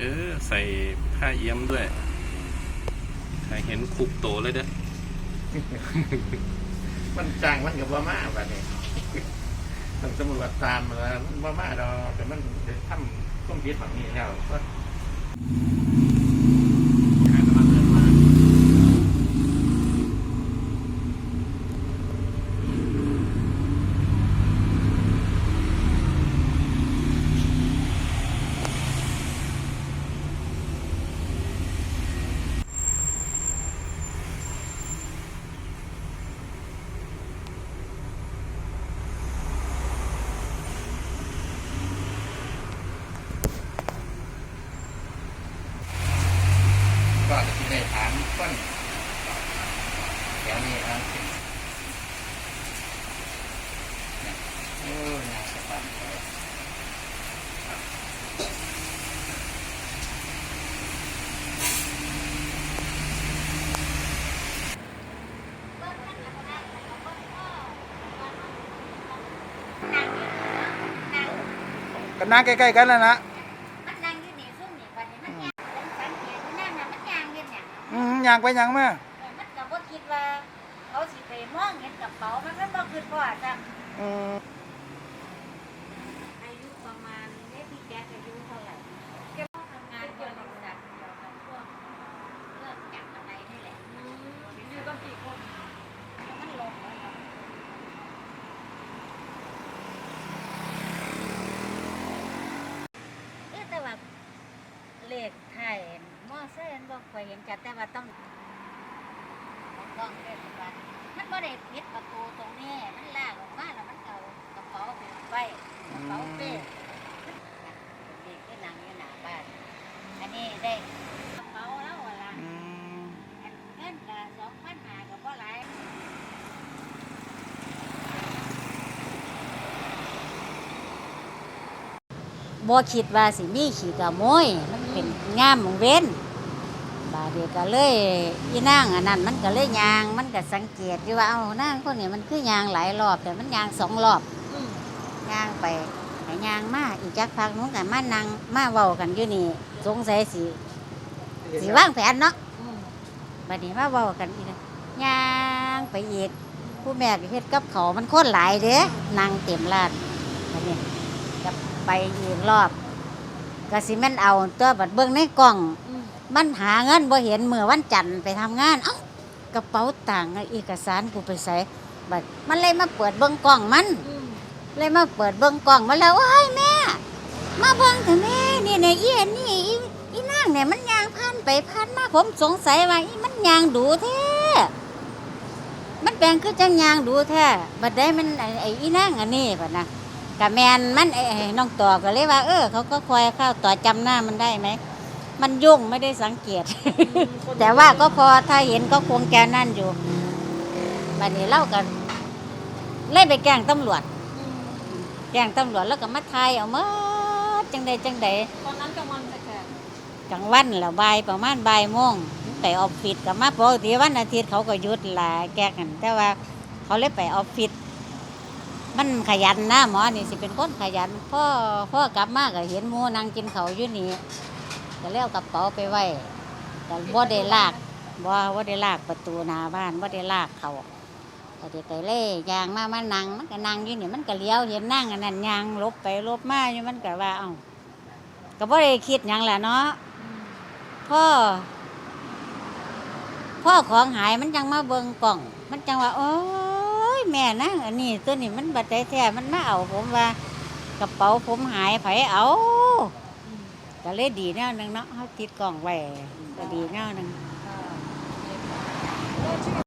เออ ใส่ผ้าเอี้ยมด้วยใครเห็นคุกโตเลยเด้อมันจ้างมันกับว่ามาแบบนี้มันตำรวจตามแล้วมันว่ามาดอกแต่มันทำต้มพิษแบบนี้แล้วก็หาน้ำมันเดินมา ก็จะ ได้ถามต้นแถวนี้ครับโอ้ยน่าสบายใจกันนั่งใกล้ๆกันแล้วนะ ยางไปยางมาเออมันก็บ่คิดว่าเขาสิไปมองเห็นกระเป๋ามันมันบ่คิดว่าจ้ะอืมอายุประมาณนี้พี่แจ๊คอายุเท่าไหร่แกทำงานอยู่ในบริษัทเดียวกันช่วงเลิกจากอะไรนี่แหละอยู่กันกี่คนมันลงแล้วเนาะเอ๊ะแต่ว่าเลขไทยม อไซนบ่ค่อยเห็นจัดแต่ว่าต้องต้องเทศบาลมันบ่ได้ปิดประตูตรงนี้ มันลากออกมาแล้วมันเอากระเป๋าไปไว้กระเป๋าเป้เด็กที่นั่งอยู่หน้าบ้าน อันนี้ได้กระเป๋าแล้วล่ะอันเงินก็สองพันหาก็บ่หลายบ่คิดว่าสิมีขี้กระโมยมันเป็นงามของเว้น บาดเดียวก็เลยอีนางอันนั้นมันก็เลยยางมันก็สังเกตอยู่ว่าเอานางคนนี้มันคือยางหลายรอบแต่มันยางสองรอบยางไปให้ยางมาอีกจักพักนู้นกันมานั่งมาเว้ากันอยู่นี่สงสัยสิสิวางแผนเนาะบัดนี้มาเว้ากันอีกนะยางไปอีกผู้แม่ก็เฮ็ดกับเขาวมันคนหลายเด้นางเต็มร้านบัดนี้ก็ไปอีกรอบก็สิแม่นเอาตัวบัดเบิ่งในกล้อง มันหาเงินบ่เห็นเมื่อวันจันทร์ไปทำงาน เอ้ากระเป๋าต่างค์เอกสารกูไปใส่บัดมันเลยมาเปิดเบิ้งกล้องมัน เลยมาเปิดเบิ้งกล้องมาแล้วว้ายแม่ มาเบิ้งเถอะแม่นี่เนี่ยอีอันนี่อีอีนางเนี่ยมันยางพันไปพันมาผมสงสัยว่าอีมันยางดูแท้มันแปลงคือจังยางดูแท้บัดได้มันไอ้ไอ้อีนางอันนี้บัดนะกะแมนมันไอ้ไอ้น้องต่อก็เลยว่า เออ เขาก็คอยเข้าต่อจำหน้ามันได้ไหม มันยุ่งไม่ได้สังเกต แต่ว่าก็พอถ้าเห็นก็คงแกนั่นอยู่บัดนี้เล่ากันเล่ไปแกล้งตำรวจ แกล้งตำรวจแล้วก็มาทายเอามาจังใดจังใดตอนนั้นกลางวันแท้กลางวันแล้วบ่ายประมาณบ่ายโมงไปออฟฟิศกับมาปกติวันอาทิตย์เขาก็หยุดแหละแกกัน แต่ว่าเขาเลยไปออฟฟิศมันขยันนะหมอนี่สิเป็นคนขยันพ่อพ่อกลับมาก็เห็นมูนั่งกินเขาอยู่นี่ ก็เลยเอากระเป๋าไปไว้แต่บ่ได้ลากบ่บ่ได้ลากประตูหน้าบ้านบ่ได้ลากเขาก็เด็กก็เลยยางมามานั่งมันก็นั่งอยู่นี่มันก็เลี้ยวเห็นนั่งอันนั้นยางลบไปลบมาอยู่มันก็ว่าเอ้าก็บ่ได้คิดหยังแหละเนาะพ่อพ่อของหายมันจังมาเบิ่งกล่อง มันจังว่าโอ้ยแม่นั่งอันนี้ตัวนี้มันบัดใจแท้มันมาเอาผมว่า กระเป๋าผมหายไผเอา ก็เลยดีแนวหนึงเนาะเขาติดกล่องไว้ก็ดีแนวหนึง